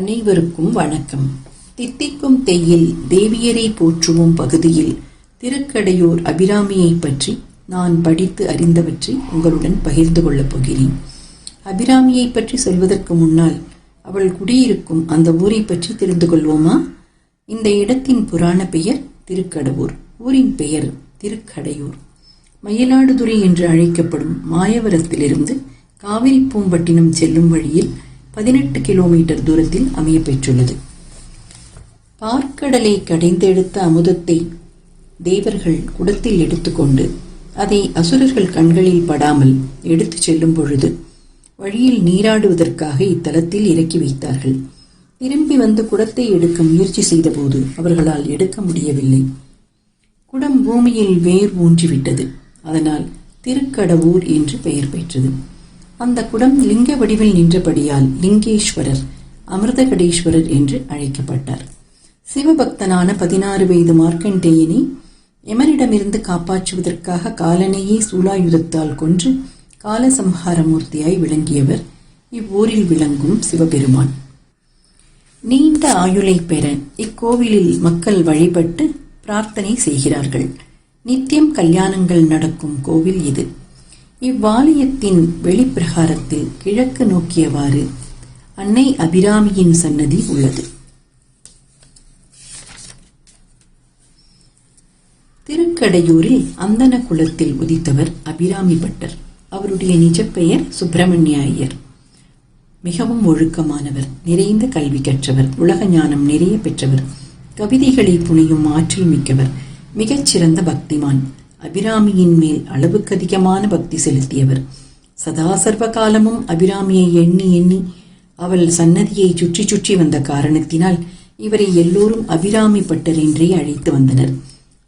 அனைவருக்கும் வணக்கம். தித்திக்கும் தேயில் தேவியரை போற்றுவோம் பகுதியில் திருக்கடையூர் அபிராமியை பற்றி நான் படித்து அறிந்தவற்றை உங்களுடன் பகிர்ந்து கொள்ளப் போகிறேன். அபிராமியை பற்றி சொல்வதற்கு முன்னால் அவள் குடியிருக்கும் அந்த ஊரை பற்றி தெரிந்து கொள்வோமா? இந்த இடத்தின் புராண பெயர் திருக்கடவூர் ஊரின் பெயர் திருக்கடையூர். மயிலாடுதுறை என்று அழைக்கப்படும் மாயவரத்திலிருந்து காவிரி பூம்பட்டினம் செல்லும் வழியில் பதினெட்டு கிலோமீட்டர் தூரத்தில் அமைய பெற்றுள்ளது. பார்க்கடலை கடைந்தெடுத்த அமுதத்தை தேவர்கள் குடத்தில் எடுத்துக்கொண்டு அதை அசுரர்கள் கண்களில் படாமல் எடுத்துச் செல்லும் பொழுது வழியில் நீராடுவதற்காக இத்தலத்தில் இறக்கி வைத்தார்கள். திரும்பி வந்து குடத்தை எடுக்க முயற்சி செய்தபோது அவர்களால் எடுக்க முடியவில்லை. குடம் பூமியில் வேர் ஊன்றிவிட்டது. அதனால் திருக்கடவூர் என்று பெயர் பெற்றது. அந்த குடம் லிங்க வடிவில் நின்றபடியால் லிங்கேஸ்வரர் அமிர்தகடேஸ்வரர் என்று அழைக்கப்பட்டார். சிவபக்தனான பதினாறு வயது மார்க்கண்டேயனை எமனிடமிருந்து காப்பாற்றுவதற்காக காலனையே சூலாயுதத்தால் கொன்று காலசம்ஹாரமூர்த்தியாய் விளங்கியவர். இவ்வூரில் விளங்கும் சிவபெருமான். நீண்ட ஆயுளை பெற இக்கோவிலில் மக்கள் வழிபட்டு பிரார்த்தனை செய்கிறார்கள். நித்தியம் கல்யாணங்கள் நடக்கும் கோவில் இது. இவ்வாலயத்தின் வெளிப்பிரகாரத்தில் கிழக்கு நோக்கியவாறு அன்னை அபிராமியின் சன்னதி உள்ளது. திருக்கடையூரில் அந்தன குலத்தில் உதித்தவர் அபிராமி பட்டர். அவருடைய நிஜப்பெயர் சுப்பிரமணிய ஐயர் மிகவும் ஒழுக்கமானவர் நிறைந்த கல்வி கற்றவர் உலக ஞானம் நிறைய பெற்றவர் கவிதைகளை புனையும் ஆற்றல் மிக்கவர் மிகச்சிறந்த பக்திமான். அபிராமியின் மேல் அளவுக்கு அதிகமான பக்தி செலுத்தியவர். சதா சர்வ காலமும் அபிராமியை எண்ணி எண்ணி அவள் சன்னதியை சுற்றி சுற்றி வந்த காரணத்தினால் இவரை எல்லோரும் அபிராமி பட்டர் என்றே அழைத்து வந்தனர்.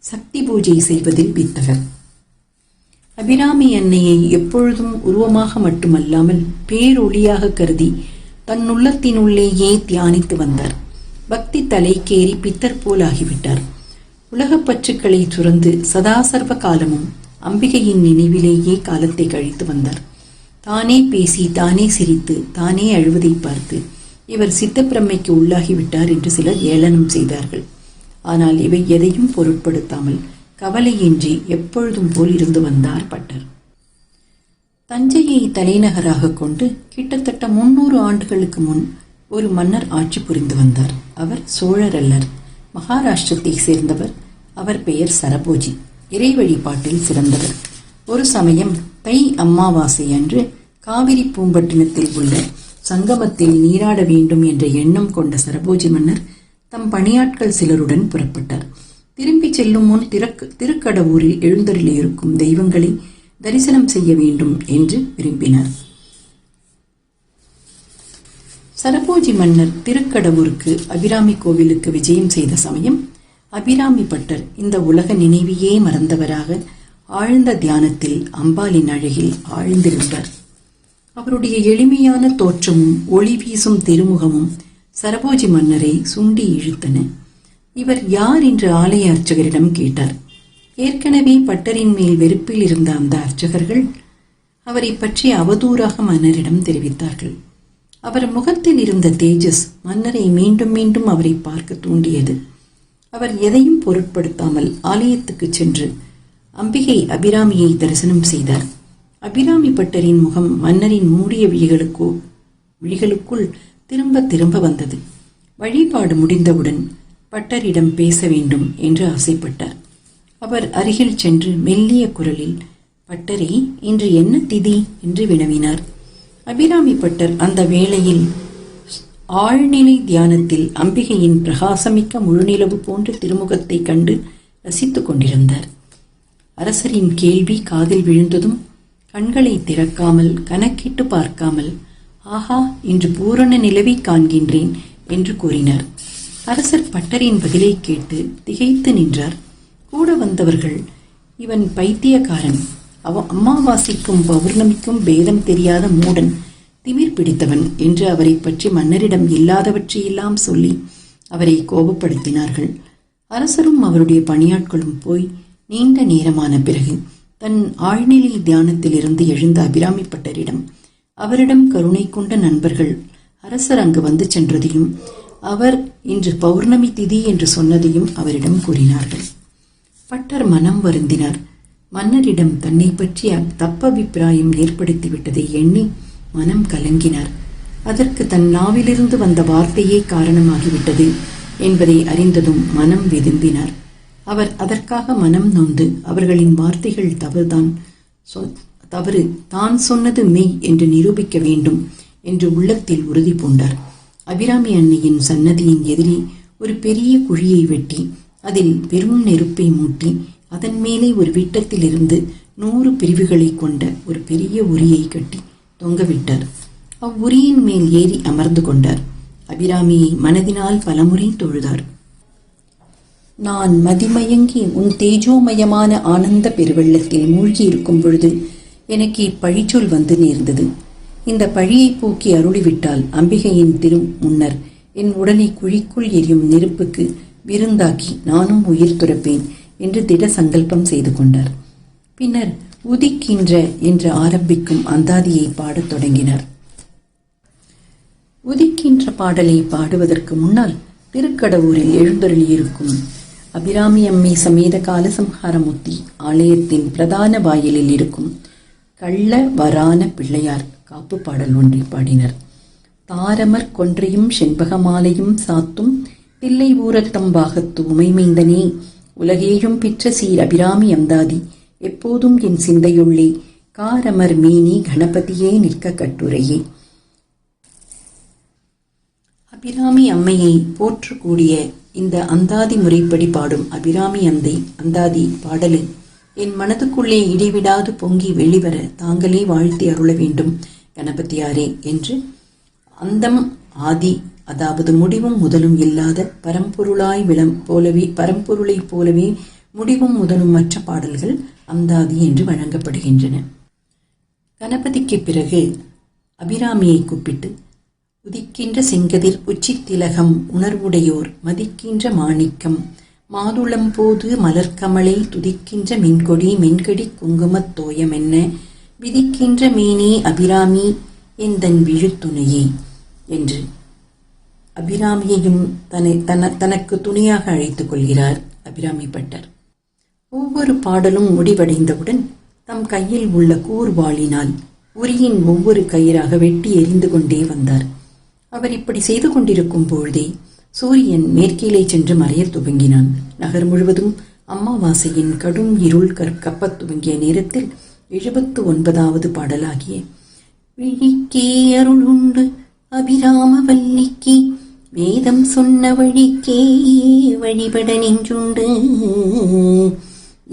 சக்தி பூஜை செய்வதில் வித்தகர் அபிராமி அன்னையை எப்பொழுதும் உருவமாக மட்டுமல்லாமல் பேரொளியாக கருதி தன்னுள்ளத்தினுள்ளேயே தியானித்து வந்தார். பக்தி தலைக்கேறி பித்தர் போலாகிவிட்டார். உலகப் பற்றுக்களை துறந்து சதா சர்வ காலமும் அம்பிகையின் நினைவிலேயே காலத்தை கழித்து வந்தார். தானே பேசி தானே சிரித்து தானே அழுவதை பார்த்து இவர் சித்தப்பிரமைக்கு உள்ளாகிவிட்டார் என்று சிலர் ஏளனம் செய்தார்கள். ஆனால் இவை எதையும் பொருட்படுத்தாமல் கவலையின்றி எப்பொழுதும் போல் இருந்து வந்தார் பட்டர். தஞ்சையை தலைநகராக கொண்டு கிட்டத்தட்ட முன்னூறு ஆண்டுகளுக்கு முன் ஒரு மன்னர் ஆட்சி புரிந்து வந்தார். அவர் சோழர் அல்லர் மகாராஷ்டிரத்தை சேர்ந்தவர் அவர் பெயர் சரபோஜி. இறை வழிபாட்டில் சிறந்தவர். ஒரு சமயம் தை அம்மாவாசை அன்று காவிரி பூம்பட்டினத்தில் உள்ள சங்கமத்தில் நீராட வேண்டும் என்ற எண்ணம் கொண்ட சரபோஜி மன்னர் தம் பணியாட்கள் சிலருடன் புறப்பட்டார். திரும்பி செல்லும் முன் திறக்கு திருக்கடவூரில் எழுந்தருளி இருக்கும் தெய்வங்களை தரிசனம் செய்ய வேண்டும் என்று விரும்பினார். சரபோஜி மன்னர் திருக்கடவுருக்கு அபிராமி கோவிலுக்கு விஜயம் செய்த சமயம் அபிராமி பட்டர் இந்த உலக நினைவையே மறந்தவராக ஆழ்ந்த தியானத்தில் அம்பாலின் அழகில் ஆழ்ந்திருந்தார். அவருடைய எளிமையான தோற்றமும் ஒளி வீசும் திருமுகமும் சரபோஜி மன்னரை சுண்டி இழுத்தன. இவர் யார் என்று ஆலய அர்ச்சகரிடம் கேட்டார். ஏற்கனவே பட்டரின் மேல் வெறுப்பில் இருந்த அந்த அர்ச்சகர்கள் அவரை பற்றி அவதூறாக மன்னரிடம் தெரிவித்தார்கள். அவர் முகத்தில் இருந்த தேஜஸ் மன்னரை மீண்டும் மீண்டும் அவரை பார்க்க தூண்டியது. அவர் எதையும் பொருட்படுத்தாமல் ஆலயத்துக்கு சென்று அம்பிகை அபிராமியை தரிசனம் செய்தார். அபிராமி பட்டரின் முகம் மன்னரின் மூடிய விழிகளுக்கோ விழிகளுக்குள் திரும்ப திரும்ப வந்தது. வழிபாடு முடிந்தவுடன் பட்டரிடம் பேச வேண்டும் என்று ஆசைப்பட்டார். அவர் அருகில் சென்று மெல்லிய குரலில் பட்டரே இன்று என்ன திதி? என்று வினவினார். அபிராமி பட்டர் அந்த வேளையில் ஆழ்நிலை தியானத்தில் அம்பிகையின் பிரகாசமிக்க முழுநிலவு போன்ற திருமுகத்தை கண்டு ரசித்துக் கொண்டிருந்தார். அரசரின் கேள்வி காதில் விழுந்ததும் கண்களை திறக்காமல் கணக்கிட்டு பார்க்காமல் ஆஹா இன்று பூரண நிலவை காண்கின்றேன் என்று கூறினார். அரசர் பட்டரின் பதிலை கேட்டு திகைத்து நின்றார். கூட வந்தவர்கள் இவன் பைத்தியக்காரன். அவ அம்மாவாசைக்கும் பௌர்ணமிக்கும் பேதம் தெரியாத மூடன். திமிர் பிடித்தவன் என்று அவரை பற்றி மன்னரிடம் இல்லாதவற்றையெல்லாம் சொல்லி அவரை கோபப்படுத்தினார்கள். அரசரும் அவருடைய பணியாட்களும் போய் நீண்ட நேரமான பிறகு தன் ஆழ்நிலை தியானத்திலிருந்து எழுந்த அபிராமிப்பட்டரிடம் அவரிடம் கருணை கொண்ட நண்பர்கள் அரசர் அங்கு வந்து சென்றதையும் அவர் இன்று பௌர்ணமி திதி என்று சொன்னதையும் அவரிடம் கூறினார்கள். பட்டர் மனம் வருந்தினார். மன்னரிடம் தன்னை பற்றிய தப்பபிப்பிராயம் ஏற்படுத்திவிட்டதை எண்ணி மனம் கலங்கினார். அதற்கு தன் நாவிலிருந்து வந்த வார்த்தையே காரணமாகிவிட்டது என்பதை அறிந்ததும் மனம் வெதும்பினார் அவர் அதற்காக மனம் நொந்து அவர்களின் வார்த்தைகள் தவறுதான் தவறு தான் சொன்னது மெய் என்று நிரூபிக்க வேண்டும் என்று உள்ளத்தில் உறுதி பூண்டார். அபிராமி அன்னையின் சன்னதியின் எதிரே ஒரு பெரிய குழியை வெட்டி அதில் பெரும் நெருப்பை மூட்டி அதன் மேலே ஒரு விட்டத்திலிருந்து நூறு பிரிவுகளை கொண்ட ஒரு பெரிய உரியை கட்டி தொங்கவிட்டார் அவ்வுரியின் மேல் ஏறி அமர்ந்து கொண்டார். அபிராமியை மனதினால் பலமுறை தொழுதார். நான் மதிமயங்கி உன் தேஜோமயமான ஆனந்த பெருவெள்ளத்தில் மூழ்கி இருக்கும் பொழுது எனக்கு இப்பழிச்சொல் வந்து நேர்ந்தது. இந்த பழியை போக்கி அருளிவிட்டால் அம்பிகையின் திரு முன்னர் என் உடலை குழிக்குள் எரியும் நெருப்புக்கு விருந்தாக்கி நானும் உயிர் துறப்பேன் என்று திட சங்கல்பம் செய்து கொண்டார். பின்னர் உதிக்கின்ற என்று ஆரம்பிக்கும் அந்தாதியை பாடத் தொடங்கினார். உதிக்கின்ற பாடலை பாடுவதற்கு முன்னால் திருக்கடவூரில் எழுந்தருளியிருக்கும் அபிராமி அம்மை சமேத காலசம்ஹாரமூர்த்தி ஆலயத்தின் பிரதான வாயிலில் இருக்கும் கள்ள வரான பிள்ளையார் காப்பு பாடல் ஒன்றை பாடினர். தாரமர் கொன்றையும் செண்பகமாலையும் சாத்தும் தில்லை ஊரத்தம்பாகத்து உமைமைந்தனே உலகேழும் பெற்ற சீர் அபிராமி அந்தாதி எப்போதும் என் சிந்தையுள்ளே. காரமர் மீனி கணபதியே நிற்க கட்டுரையே. அபிராமி அம்மையை போற்றக்கூடிய இந்த அந்தாதி முறைப்படி பாடும் அபிராமி அந்தை அந்தாதி பாடலை. என் மனதுக்குள்ளே இடைவிடாது பொங்கி வெளிவர தாங்களே வாழ்த்தி அருள வேண்டும் கணபதியாரே என்று. அந்தம் ஆதி அதாவது முடிவும் முதலும் இல்லாத பரம்பொருளாய் விளம் போலவே பரம்பொருளைப் போலவே முடிவும் முதலும் மற்ற பாடல்கள் அந்தாதி என்று வழங்கப்படுகின்றன. கணபதிக்கு பிறகு அபிராமியை கூப்பிட்டு உதிக்கின்ற செங்கதிர் உச்சித்திலகம் உணர்வுடையோர் மதிக்கின்ற மாணிக்கம் மாதுளம் போது மலர்க்கமலை துதிக்கின்ற மென்கொடி மென்கடி குங்குமத் தோயம் என்ன? விதிக்கின்ற மீனே அபிராமி எந்தன் விழுத்துணையே என்று அபிராமியையும் தன்னை தன தனக்கு துணையாக அழைத்துக் கொள்கிறார் அபிராமி பட்டர். ஒவ்வொரு பாடலும் முடிவடைந்தவுடன் தம் கையில் உள்ள கூர்வாளினால் உரியின் ஒவ்வொரு கயிறாக வெட்டி எரிந்து கொண்டே வந்தார். அவர் இப்படி செய்து கொண்டிருக்கும் பொழுதே சூரியன் மேற்கீழே சென்று மறையத் துவங்கினான். நகர் முழுவதும் அமாவாசையின் கடும் இருள் கற்பத் துவங்கிய நேரத்தில் எழுபத்து ஒன்பதாவது பாடலாகிய விழிக்கே அருளுண்டு அபிராம வல்லிக்கு வேதம் சொன்ன வழிக்கே வழிபட நின்றுண்டு.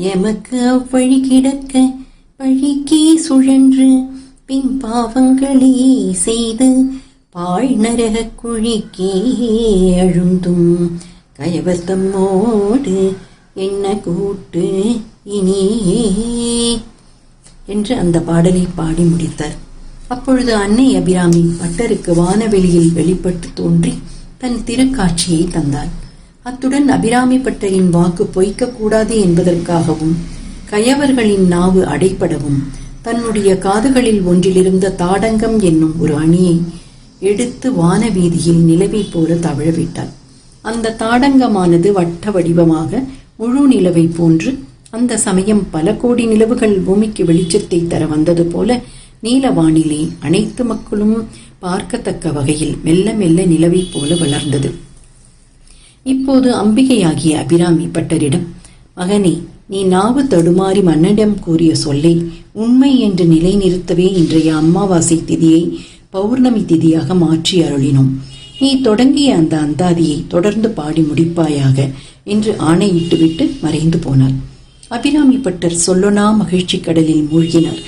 எமக்கு அவ்வழி கிடக்க பழிக்கே சுழன்று பின் பாவங்களே செய்து பாழ் நரகக் குழிக்கே அழுந்தும். கயவத்தம்மோடு என்ன கூட்டு இனியே என்று அந்த பாடலை பாடி முடித்தார். அப்பொழுது அன்னை அபிராமி பட்டருக்கு வானவெளியில் வெளிப்பட்டு தோன்றி தன் திருக்காட்சியை தந்தாள். அத்துடன் அபிராமி பட்டரின் வாக்கு பொய்க்கக்கூடாது என்பதற்காகவும் கயவர்களின் நாவு அடைப்படவும் தன்னுடைய காதுகளில் ஒன்றிலிருந்த தாடங்கம் என்னும் ஒரு அணியை எடுத்து வானவீதியில் நிலவை போல தவழவிட்டாள். அந்த தாடங்கமானது வட்ட வடிவமாக முழு நிலவை போன்று அந்த சமயம் பல கோடி நிலவுகள் பூமிக்கு வெளிச்சத்தை தர வந்தது போல நீலவானிலே அனைத்து மக்களும் பார்க்கத்தக்க வகையில் மெல்ல மெல்ல நிலவை போல வளர்ந்தது. இப்போது அம்பிகையாகிய அபிராமி பட்டரிடம் மகனே நீ நாவு தடுமாறி மன்னனிடம் கூறிய சொல்லை உண்மை என்று நிலைநிறுத்தவே இன்றைய அமாவாசை திதியை பௌர்ணமி திதியாக மாற்றி அருளினோம். நீ தொடங்கிய அந்த அந்தாதியை தொடர்ந்து பாடி முடிப்பாயாக என்று ஆணையிட்டுவிட்டு மறைந்து போனார் அபிராமி பட்டர் சொல்லொனா மகிழ்ச்சி கடலில் மூழ்கினார்.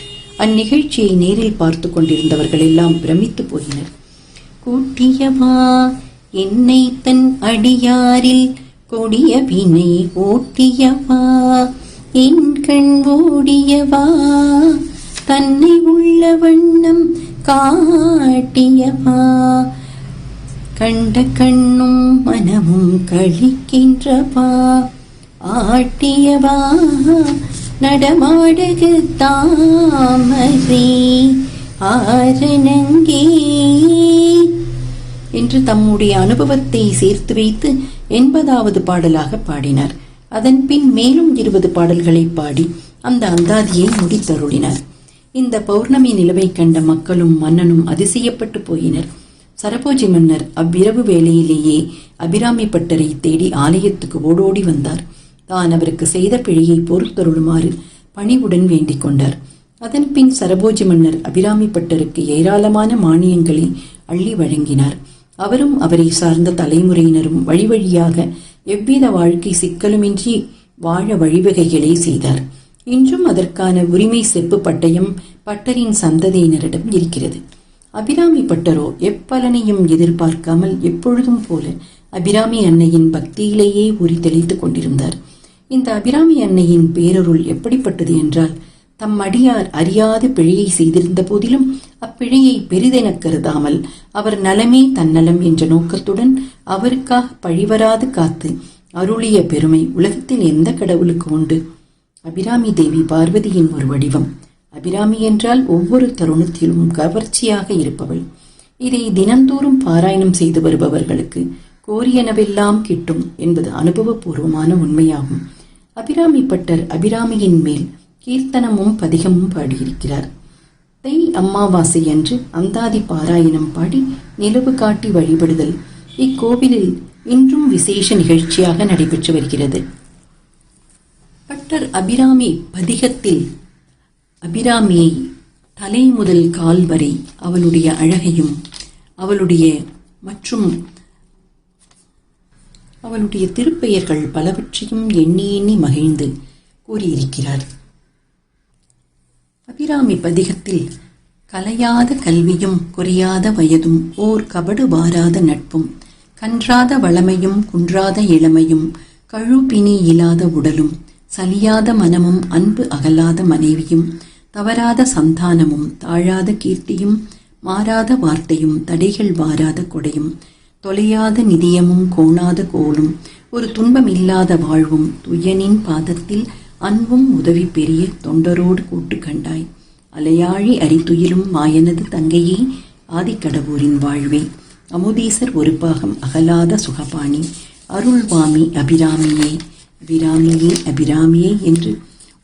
அந்நிகழ்ச்சியை நேரில் பார்த்து கொண்டிருந்தவர்கள் எல்லாம் பிரமித்து போயினர். கூட்டியவா என்னை தன் அடியாரில் கொடிய வினை ஓட்டியவா என் கண் ஓடியவா தன்னை உள்ள வண்ணம் காட்டியவா கண்ட கண்ணும் மனமும் கழிக்கின்றவா ஆட்டியவா நடமாடுகு தாமரை. ஆரணங்கே என்று தம்முடைய அனுபவத்தை சேர்த்து வைத்து எண்பதாவது பாடலாக பாடினார். அதன் பின் மேலும் இருபது பாடல்களை பாடி அந்த அந்தாதியை முடித்தருளினார். இந்த பௌர்ணமி நிலவை கண்ட மக்களும் மன்னனும் அதிசயப்பட்டு போயினர். சரபோஜி மன்னர் அவ்விரவு வேளையிலேயே அபிராமி பட்டரை தேடி ஆலயத்துக்கு ஓடோடி வந்தார். தான் அவருக்கு செய்த பிழையை பொறுத்தருளுமாறு பணிவுடன் வேண்டிக் கொண்டார். அதன் பின் சரபோஜி மன்னர் அபிராமி பட்டருக்கு ஏராளமான மானியங்களை அள்ளி வழங்கினார். அவரும் அவரை சார்ந்த தலைமுறையினரும் வழி வழியாக எவ்வித வாழ்க்கை சிக்கலுமின்றி வாழ வழிவகைகளை செய்தார். இன்றும் அதற்கான உரிமை செப்பு பட்டயம் பட்டரின் சந்ததியினரிடம் இருக்கிறது. அபிராமி பட்டரோ எப்பலனையும் எதிர்பார்க்காமல் எப்பொழுதும் போல அபிராமி அன்னையின் பக்தியிலேயே உரி தெளித்துக் கொண்டிருந்தார். இந்த அபிராமி அன்னையின் பேரருள் எப்படிப்பட்டது என்றால் தம் அடியார் அறியாத பிழையை செய்திருந்த போதிலும் அப்பிழையை பெரிதெனக் கருதாமல் அவர் நலமே தன்னலம் என்ற நோக்கத்துடன் அவருக்காக பழிவராது காத்து அருளிய பெருமை உலகத்தில் எந்த கடவுளுக்கு உண்டு? அபிராமி தேவி பார்வதியின் ஒரு வடிவம். அபிராமி என்றால் ஒவ்வொரு தருணத்திலும் கவர்ச்சியாக இருப்பவள். இதை தினந்தோறும் பாராயணம் செய்து வருபவர்களுக்கு கோரியனவெல்லாம் கிட்டும் என்பது அனுபவபூர்வமான உண்மையாகும். அபிராமி பட்டர் அபிராமியின் மேல் கீர்த்தனமும் பதிகமும் பாடியிருக்கிறார். தை அம்மாவாசை அன்று அந்தாதி பாராயணம் பாடி நிலவு காட்டி வழிபடுதல். இக்கோவிலில் இன்றும் விசேஷ நிகழ்ச்சியாக நடைபெற்று வருகிறது. பட்டர் அபிராமி பதிகத்தில் அபிராமியை தலை முதல் கால் வரை அவளுடைய அழகையும் அவளுடைய மற்றும் அவளுடைய திருப்பெயர்கள் பலவற்றையும் எண்ணி எண்ணி மகிழ்ந்து கூறியிருக்கிறார். அபிராமி பதிகத்தில் கலையாத கல்வியும் குறையாத வயதும் ஓர் கபடு வாராத நட்பும் கன்றாத வளமையும் குன்றாத இளமையும் கழுப்பினி இல்லாத உடலும் சலியாத மனமும் அன்பு அகலாத மனைவியும் தவறாத சந்தானமும் தாழாத கீர்த்தியும் மாறாத வார்த்தையும் தடைகள் வாராத கொடையும் தொலையாத நிதியமும் கோணாத கோலும் ஒரு துன்பமில்லாத வாழ்வும் துயனின் பாதத்தில் அன்பும் உதவி பெரிய தொண்டரோடு கூட்டு கண்டாய். அலையாழி அரித்துயிலும் மாயனது தங்கையே ஆதிக்கடவூரின் வாழ்வே. அமுதீசர் ஒரு பாகம் அகலாத சுகபாணி. அருள்வாமி அபிராமியே அபிராமியே அபிராமியே என்று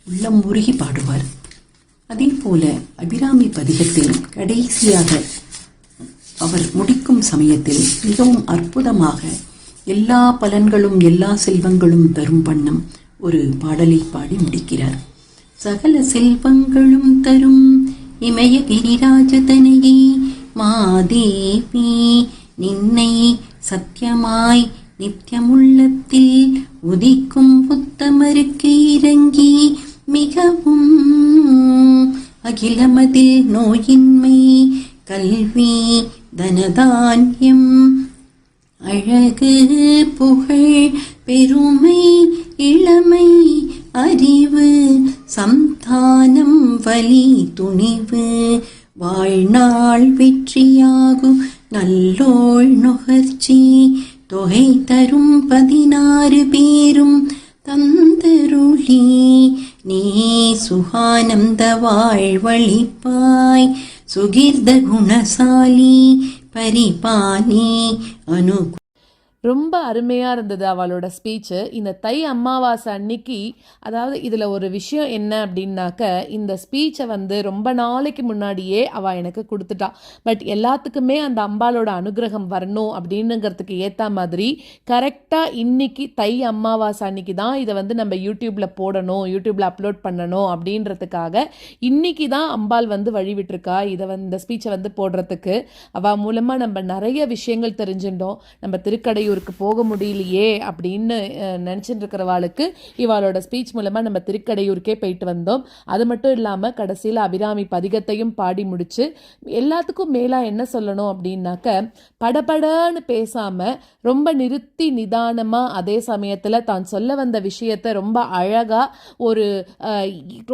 உள்ளம் உருகி பாடுவார். அதே போல அபிராமி பதிகத்தில் கடைசியாக அவர் முடிக்கும் சமயத்தில் மிகவும் அற்புதமாக எல்லா பலன்களும் எல்லா செல்வங்களும் தரும் வண்ணம் ஒரு பாடலை பாடி முடிக்கிறார். சகல செல்வங்களும் தரும் இமய கிரிராஜதனையே மாதேவி நின்னை சத்தியமாய் நித்தியமுள்ளத்தில் உதிக்கும் புத்தமருக்கு இறங்கி மிகவும் அகிலமதில் நோயின்மை கல்வி தனதான்யம். அழகு புகழ் பெருமை இளமை அறிவு சந்தானம் வலி துணிவு. வாழ்நாள் வெற்றியாகும் நல்லோள் நுகர்ச்சி. தொகை தரும் பதினாறு பேரும் தந்தருளி. நீ சுகானந்த வாழ்வழிப்பாய். சுகிர்த குணசாலி பரிபாலி அனு ரொம்ப அருமையாக இருந்தது அவளோட ஸ்பீச்சு இந்த தை அமாவாசை அன்னைக்கு அதாவது இதில் ஒரு விஷயம் என்ன அப்படின்னாக்க இந்த ஸ்பீச்சை வந்து ரொம்ப நாளைக்கு முன்னாடியே அவள் எனக்கு கொடுத்துட்டா. பட் எல்லாத்துக்குமே அந்த அம்பாளோட அனுகிரகம் வரணும் அப்படின்னுங்கிறதுக்கு ஏற்ற மாதிரி கரெக்டாக இன்னைக்கு தை அமாவாசை அன்னைக்கு தான் இதை வந்து நம்ம யூடியூப்பில் போடணும் யூடியூப்பில் அப்லோட் பண்ணணும் அப்படின்றதுக்காக இன்னைக்கு தான் அம்பாள் வந்து வழிவிட்டிருக்கா இதை வந்து இந்த ஸ்பீச்சை வந்து போடுறதுக்கு. அவள் மூலமாக நம்ம நிறைய விஷயங்கள் தெரிஞ்சுட்டோம் நம்ம திருக்கடை திருக்கடையூருக்கு போக முடியலையே அப்படின்னு நினச்சிட்டு இருக்கிறவாளுக்கு இவாளோட ஸ்பீச் மூலமாக நம்ம திருக்கடையூருக்கே போயிட்டு வந்தோம். அது மட்டும் இல்லாமல் கடைசியில் அபிராமி பதிகத்தையும் பாடி முடிச்சு எல்லாத்துக்கும் மேலாக என்ன சொல்லணும் அப்படின்னாக்க படபடன்னு பேசாமல் ரொம்ப நிறுத்தி நிதானமாக அதே சமயத்தில் தான் சொல்ல வந்த விஷயத்தை ரொம்ப அழகாக ஒரு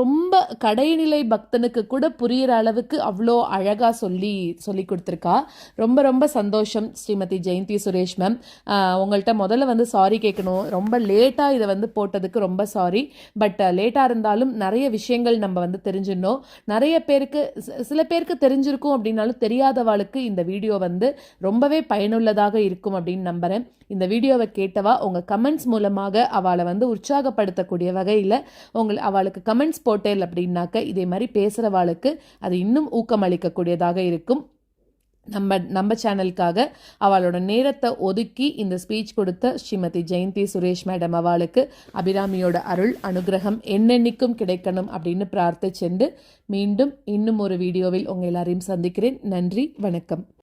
ரொம்ப கடைநிலை பக்தனுக்கு கூட புரியிற அளவுக்கு அவ்வளோ அழகாக சொல்லி சொல்லி கொடுத்துருக்கா. ரொம்ப ரொம்ப சந்தோஷம் ஸ்ரீமதி ஜெயந்தி சுரேஷ் மேம். உங்கள்கிட்ட முதல்ல வந்து சாரி கேட்கணும் ரொம்ப லேட்டாக இதை வந்து போட்டதுக்கு ரொம்ப சாரி பட் லேட்டாக இருந்தாலும் நிறைய விஷயங்கள் நம்ம வந்து தெரிஞ்சிடணும். நிறைய பேருக்கு சில பேருக்கு தெரிஞ்சிருக்கும் அப்படின்னாலும் தெரியாதவாளுக்கு இந்த வீடியோ வந்து ரொம்பவே பயனுள்ளதாக இருக்கும் அப்படின்னு நம்புகிறேன் இந்த வீடியோவை கேட்டவா உங்கள் கமெண்ட்ஸ் மூலமாக அவளை வந்து உற்சாகப்படுத்தக்கூடிய வகையில் உங்கள் அவளுக்கு கமெண்ட்ஸ் போட்டேல் அப்படின்னாக்க இதே மாதிரி பேசுகிறவாளுக்கு அது இன்னும் ஊக்கமளிக்கக்கூடியதாக இருக்கும். நம்ம நம்ம சேனலுக்காக அவளோட நேரத்தை ஒதுக்கி இந்த ஸ்பீச் கொடுத்த ஸ்ரீமதி ஜெயந்தி சுரேஷ் மேடம் அவளுக்கு அபிராமியோட அருள் அனுகிரகம் என்னென்னைக்கும் கிடைக்கணும் அப்படின்னு பிரார்த்திச்சென்று மீண்டும் இன்னும் ஒரு வீடியோவில் உங்கள் எல்லாரையும் சந்திக்கிறேன். நன்றி வணக்கம்.